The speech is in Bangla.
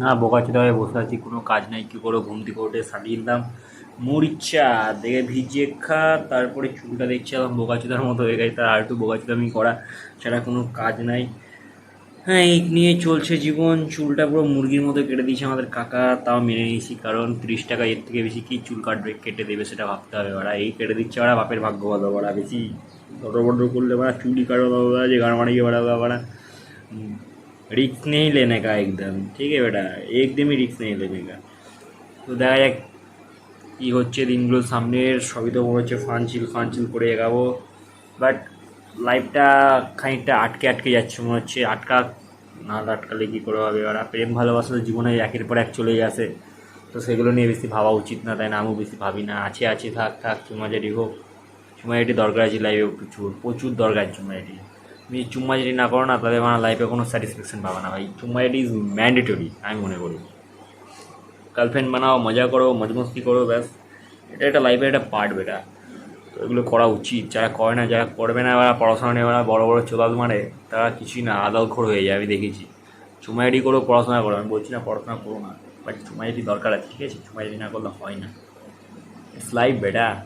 না বোকাচোদা হয়ে বসে আছি, কোনো কাজ নাই, কী করে ঘুম থেকে উঠে সারিয়ে দিলাম। মরিচা, দেখে ভিজিয়ে খা, তারপরে চুলটা দেখছি আমার বোকাচোদার মতো হয়ে গেছে, তার আর একটু বোকাচোদামি করা ছাড়া কোনো কাজ নাই। হ্যাঁ এই নিয়ে চলছে জীবন, চুলটা পুরো মুরগির মতো কেটে দিয়েছে আমাদের কাকা, তাও মেনে নিয়েছি, কারণ তিরিশ টাকা এর থেকে বেশি কি চুল কাটবে, কেটে দেবে সেটা ভাবতে হবে ওরা, এই কেটে দিচ্ছে ওরা, বাপের ভাগ্য ভালো, ওরা বেশি বড় বড় করলে ওরা চুলি কাটো যে গাড় মারিয়ে বেড়াবে ওরা रिक्स नहीं लेने का एकदम ঠিক আছে বেটা একদমই রিক্স নেই लेने का তো দেখা যাক কী হচ্ছে দিনগুলো সামনের সবই তো মনে হচ্ছে ফানচিল ফানচিল করে এগাবো বাট লাইফটা খানিকটা আটকে আটকে যাচ্ছে মনে হচ্ছে আটকা না আটকালে কী করে হবে ওরা প্রেম ভালোবাসা তো জীবনে একের পর এক চলেই আসে তো সেগুলো নিয়ে বেশি ভাবা উচিত না তাই না আমিও বেশি ভাবি না আছে আছে থাক থাক চুমাজারি হোক চুমাজারি দরকার আছে লাইফে প্রচুর প্রচুর দরকার চুমাজারি তুমি চুম্মাজারি না করো না, তাহলে আমার লাইফে কোনো স্যাটিসফ্যাকশন পাবে না ভাই। চুম্মাজারি ইজ ম্যান্ডেটরি আমি মনে করি। গার্লফ্রেন্ড বানাও, মজা করো, মজমস্তি করো, ব্যাস। এটা একটা লাইফের একটা পার্ট বেটা। তো এগুলো করা উচিত। যারা করে না, যারা করবে না ওরা পড়াশোনা নিয়ে ওরা বড়ো বড়ো চোদাল মারে, তারা কিছুই না, আদাল খোর হয়ে যায় আমি দেখেছি। চুমাইডি করো, পড়াশোনা করো, আমি বলছি না পড়াশোনা করো না। বাট চুমাইডি দরকার আছে, ঠিক আছে? চুমাইডি না করলে হয় না। ইটস লাইফ বেটা।